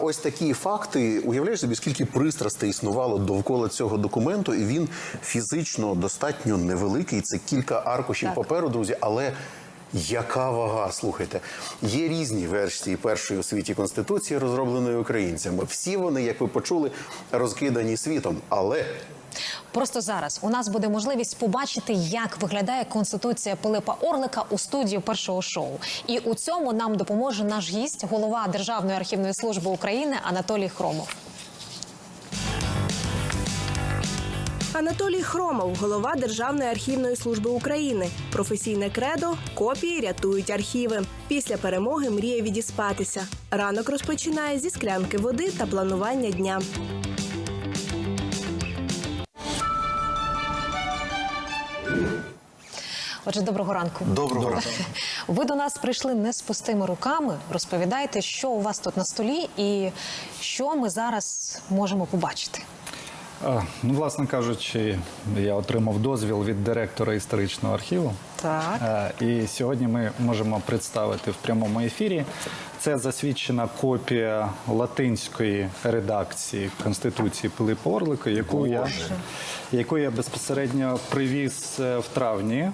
Ось такі факти, уявляєш собі, скільки пристрастей існувало довкола цього документу, і він фізично достатньо невеликий. Це кілька аркушів Так. паперу, друзі, але. Яка вага, слухайте, є різні версії першої у світі конституції, розробленої українцями. Всі вони, як ви почули, розкидані світом. Але Просто зараз у нас буде можливість побачити, як виглядає конституція Пилипа Орлика у студії першого шоу. І у цьому нам допоможе наш гість, голова Державної архівної служби України Анатолій Хромов. Анатолій Хромов, голова Державної архівної служби України. Професійне кредо копії рятують архіви. Після перемоги мріє відіспатися. Ранок розпочинає зі склянки води та планування дня. Отже, доброго ранку. доброго ранку. Ви до нас прийшли не з пустими руками. Розповідайте, що у вас тут на столі, і що ми зараз можемо побачити. А, Ну, власне кажучи, я отримав дозвіл від директора історичного архіву. Так. Е, І сьогодні ми можемо представити в прямому ефірі. Це засвідчена копія латинської редакції Конституції Пилипа Орлика, яку я, яку я безпосередньо привіз е, в травні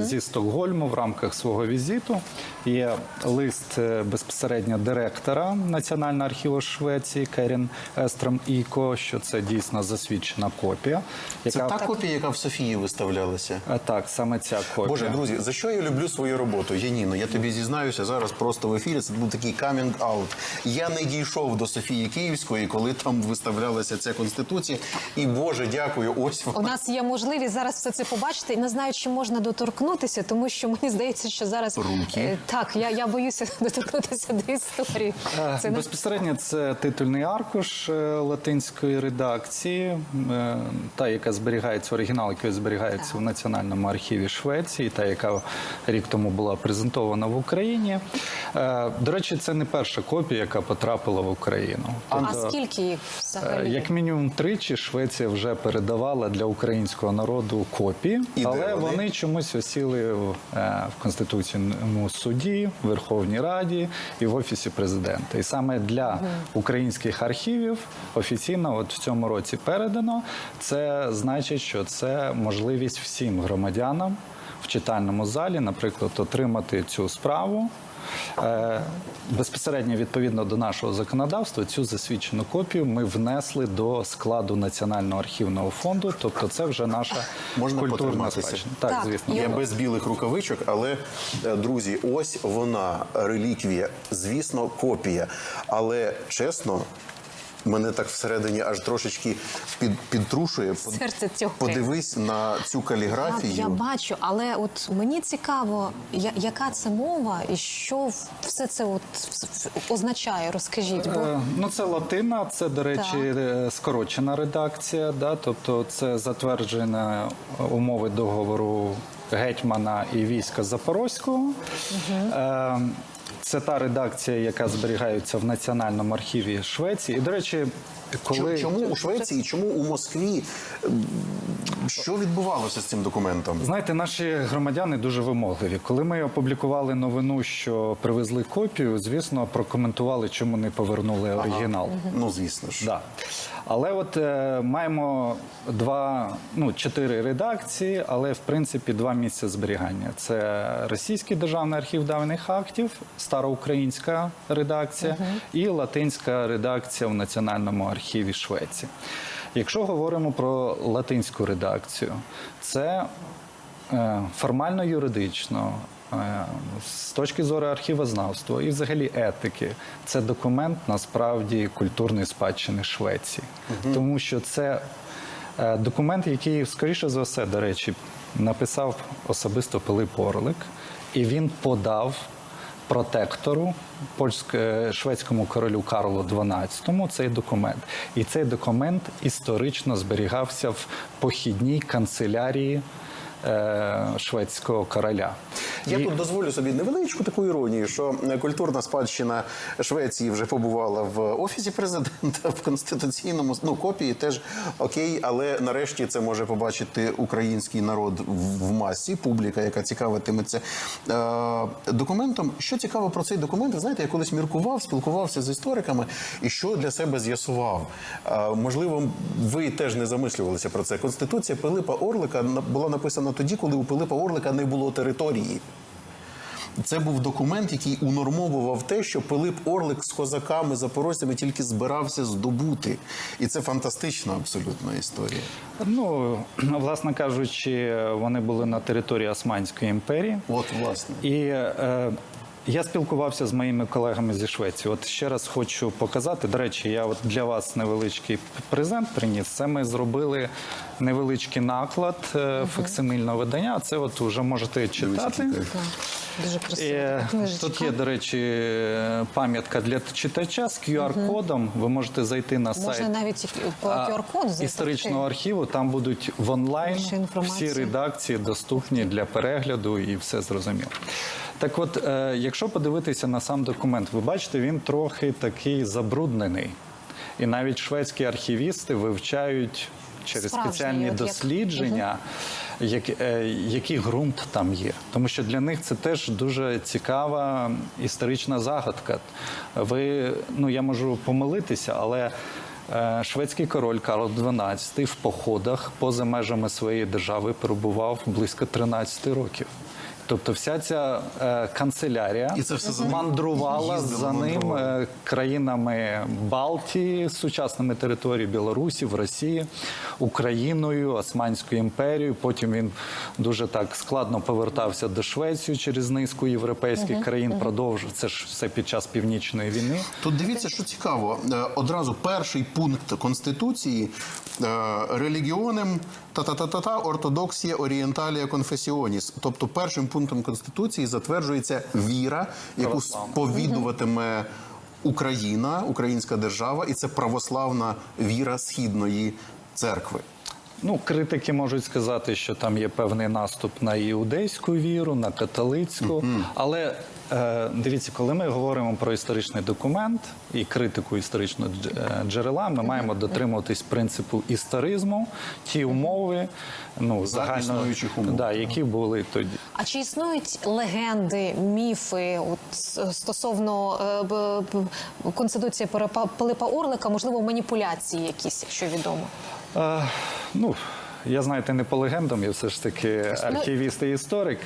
зі Стокгольму в рамках свого візиту. Є лист безпосередньо директора Національного архіву Швеції Керін Естром Іко, що це дійсно засвідчена копія. Це та копія, яка в Софії виставлялася. А, так, саме ця копія. Боже, друзі, за що я люблю свою роботу? Яніно, я тобі зізнаюся зараз просто в ефірі. Це був такий камінг-аут. Я не дійшов до Софії Київської, коли там виставлялася ця конституція. І Боже, дякую. Ось У нас є можливість зараз все це побачити. І не знаю, чи можна доторкнутися, тому що мені здається, що зараз Руки. Е, так. Я, я боюся доторкнутися до історії. Е, Це Безпосередньо це титульний аркуш е, латинської редакції, е, та, яка зберігається, оригінал, який зберігається в Національному архіві Швеції, та яка рік тому була презентована в Україні. Е, До речі, це не перша копія, яка потрапила в Україну. а Тобто, скільки їх е, взагалі? Як мінімум тричі Швеція вже передавала для українського народу копії, І де але вони? вони чомусь осіли в, е, в Конституційному суді, в Верховній Раді і в Офісі президента. І саме для українських архівів офіційно от в цьому році передано. Це значить, що це можливість всім громадянам в читальному залі, наприклад, отримати цю справу. Е, Безпосередньо відповідно до нашого законодавства цю засвідчену копію ми внесли до складу Національного архівного фонду. Тобто, це вже наша Можна культурна спадщина. Так, Так, звісно. Я без білих рукавичок, але е, друзі, ось вона реліквія. Звісно, копія. Але чесно, мене так всередині аж трошечки під, підтрушує. Серце цього. Подивись на цю Я, каліграфію. я бачу, але от мені цікаво, я, яка це мова і що все це от означає. Розкажіть, бо Е, Ну, це латина, це, до речі, Так. е, скорочена редакція, да? тобто це затвердження умови договору гетьмана і війська Запорозького. Е, Це та редакція, яка зберігається в Національному архіві Швеції. І, до речі, коли Чому- у Швеції, чому у Москві? Що відбувалося з цим документом? Знаєте, наші громадяни дуже вимогливі. Коли ми опублікували новину, що привезли копію, звісно, прокоментували, чому не повернули оригінал. Ну, звісно ж. Да. Але от е, маємо два, ну чотири редакції, але в принципі два місця зберігання. Це Російський державний архів давніх актів, староукраїнська редакція і латинська редакція в Національному архіві Швеції. Якщо говоримо про латинську редакцію, це е, формально юридично. Е, З точки зору архівознавства і взагалі етики, це документ насправді культурної спадщини Швеції, тому що це е, документ, який, скоріше за все, до речі, написав особисто Пилип Орлик, і він подав протектору польськ- шведському королю Карлу XII цей документ. І цей документ історично зберігався в похідній канцелярії е, шведського короля. Я І- тут дозволю собі невеличку таку іронію, що е, культурна спадщина Швеції вже побувала в офісі президента в конституційному ну копії теж окей, але нарешті це може побачити український народ в в масі, публіка, яка цікавитиметься е, документом. Що цікаво про цей документ, ви знаєте, я колись міркував, спілкувався з істориками і що для себе з'ясував. Е, можливо, ви теж не замислювалися про це. Конституція Пилипа Орлика була написана тоді, коли у Пилипа Орлика не було території. Це був документ, який унормовував те, що Пилип Орлик з козаками запорожцями тільки збирався здобути, і це фантастична абсолютно історія. Ну, власне кажучи, вони були на території Османської імперії. От власне. І е, я спілкувався з моїми колегами зі Швеції. От ще раз хочу показати. До речі, я от для вас невеличкий презент приніс. Це ми зробили невеличкий наклад е, факсимильного видання. Це от вже можете читати. Дуже красиво. Е, Тут є, до речі, пам'ятка для читача з QR-кодом. Ви можете зайти на сайт Можна навіть по QR-коду зайти. історичного архіву. Там будуть в онлайн всі редакції доступні для перегляду і все зрозуміло. Так от, е, якщо подивитися на сам документ, ви бачите, він трохи такий забруднений. І навіть шведські архівісти вивчають через спеціальні от як- дослідження, як, е, який ґрунт там є. Тому що для них це теж дуже цікава історична загадка. Ви, ну я можу помилитися, але е, шведський король Карл XII в походах поза межами своєї держави перебував близько 13 років. Тобто вся ця е, канцелярія І це все за мандрувала їздила, за ним мандрувала. е, країнами Балтії, сучасними територіями Білорусі, в Росії, Україною, Османською імперією. Потім він дуже так складно повертався до Швеції через низку європейських країн. Продовжив це ж все під час північної війни. Тут дивіться, що цікаво. Е, Одразу перший пункт конституції е, релігіонем та-та-та-та ортодоксія орієнталія конфесіоніс. Тобто, першим пунктом конституції затверджується віра, яку сповідуватиме Україна, українська держава, і це православна віра східної церкви. Ну, критики можуть сказати, що там є певний наступ на іудейську віру, на католицьку. Але е, дивіться, коли ми говоримо про історичний документ і критику історичного е, джерела, ми маємо дотримуватись принципу історизму, ті умови, ну загально існуючих умов. да, які були тоді. А чи існують легенди, міфи от, стосовно е, б- б- конституції Пилипа- Пилипа Орлика, можливо, маніпуляції якісь, якщо відомо? Е, ну, я знаєте, не по легендам, я все ж таки архівіст і історик.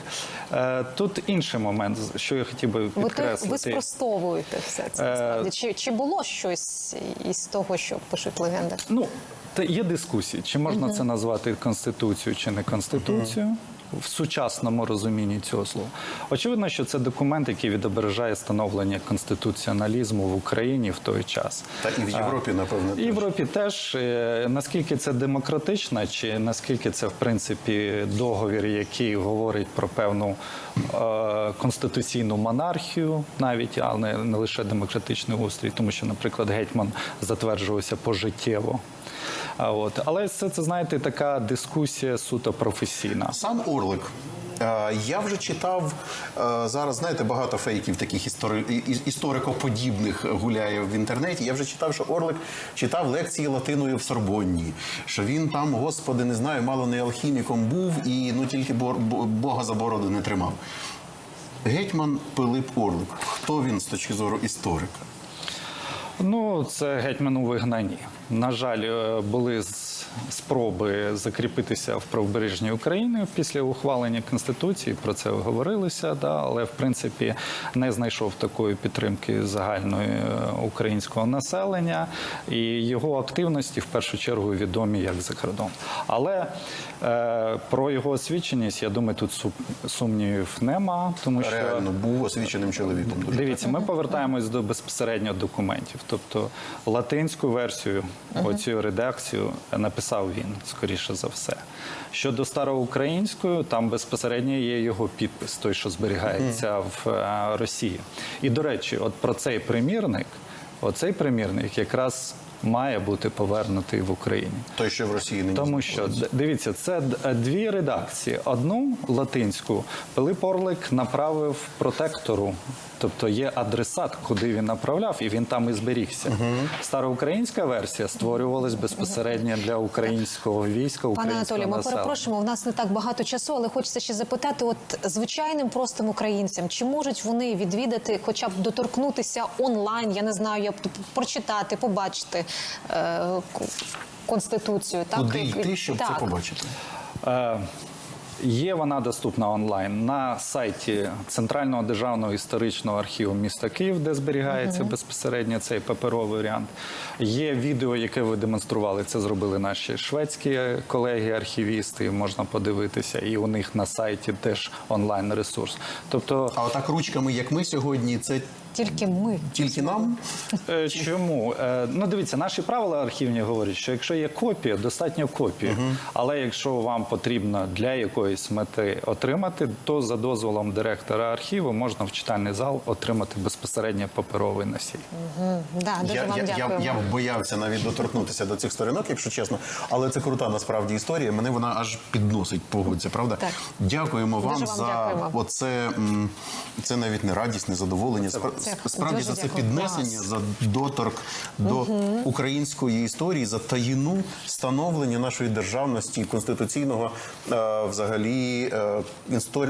Е, тут інший момент, що я хотів би Ви, ви спростовуєте все це. Е, насправді. Чи, чи було щось із того, що пишуть легенди? Ну, та є дискусії, чи можна це назвати конституцією чи не конституцією. В сучасному розумінні цього слова. Очевидно, що це документ, який відображає становлення конституціоналізму в Україні в той час. Та і в Європі, напевно, І в. Європі теж Е, наскільки це демократично, чи наскільки це в принципі договір, який говорить про певну е, конституційну монархію, навіть а не, лише демократичний устрій, тому що, наприклад, гетьман затверджувався пожиттєво. От але це, це знаєте, така дискусія суто професійна. Сам Орлик. е, Я вже читав е, зараз. Знаєте, багато фейків таких істори... історикоподібних гуляє в інтернеті. Я вже читав, що Орлик читав лекції латиною в Сорбонні. Що він там, господи, не знаю, мало не алхіміком був і ну тільки Бога за бороду не тримав. Гетьман Пилип Орлик. Хто він з точки зору історика? Ну, це гетьман у вигнанні. На жаль, е, були з- спроби закріпитися в правобережній Україні після ухвалення конституції. Про це говорилося, да, але в принципі не знайшов такої підтримки загальної е, українського населення, і його активності в першу чергу відомі як за кордон. Але е, про його освіченість, я думаю, тут сумнівів нема, тому що Реально був освіченим чоловіком. Дивіться, ми повертаємось до безпосередньо документів. Тобто латинську версію, оцю редакцію написав він, скоріше за все. Щодо староукраїнської, там безпосередньо є його підпис, той, що зберігається в е, Росії. І до речі, от про цей примірник, оцей примірник якраз має бути повернутий в Україні. Той, що в Росії не Тому що дивіться, це е, дві редакції. Одну латинську Пилип Орлик направив протектору, тобто є адресат, куди він направляв, і він там і зберігся. Староукраїнська версія створювалась безпосередньо для українського війська, Пане українського Анатолію, ми перепрошуємо. У нас не так багато часу, але хочеться ще запитати: от звичайним простим українцям, чи можуть вони відвідати, хоча б доторкнутися онлайн? Я не знаю, як прочитати, побачити конституцію. Так Куди І- йти, щоб так. це побачити? Е, Є вона доступна онлайн на сайті Центрального державного історичного архіву міста Київ, де зберігається безпосередньо цей паперовий варіант. Є відео, яке ви демонстрували. Це зробили наші шведські колеги-архівісти. Можна подивитися, і у них на сайті теж онлайн ресурс. Тобто, А отак ручками, як ми сьогодні, це Тільки ми. тільки нам. Е, Чому? Е, Ну, дивіться, наші правила архівні говорять, що якщо є копія, достатньо копії. Але якщо вам потрібно для якоїсь мети отримати, то за дозволом директора архіву можна в читальний зал отримати безпосередньо паперовий носій. Да, дуже Я, вам я, я, я боявся навіть доторкнутися до цих сторінок, якщо чесно. Але це крута насправді історія. Мене вона аж підносить, погодься, правда? Так. Дякуємо вам вам за дякуємо. оце. Це навіть не радість, не задоволення. Справді за це піднесення, Клас. за доторк до української історії, за таїну становлення нашої державності, конституційного е, взагалі е,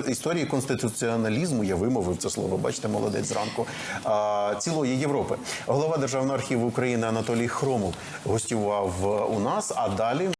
історії, конституціоналізму. Я вимовив це слово. Бачите, молодець зранку. цілої Європи. Голова Державного архіву України Анатолій Хромов гостював е, у нас. А далі.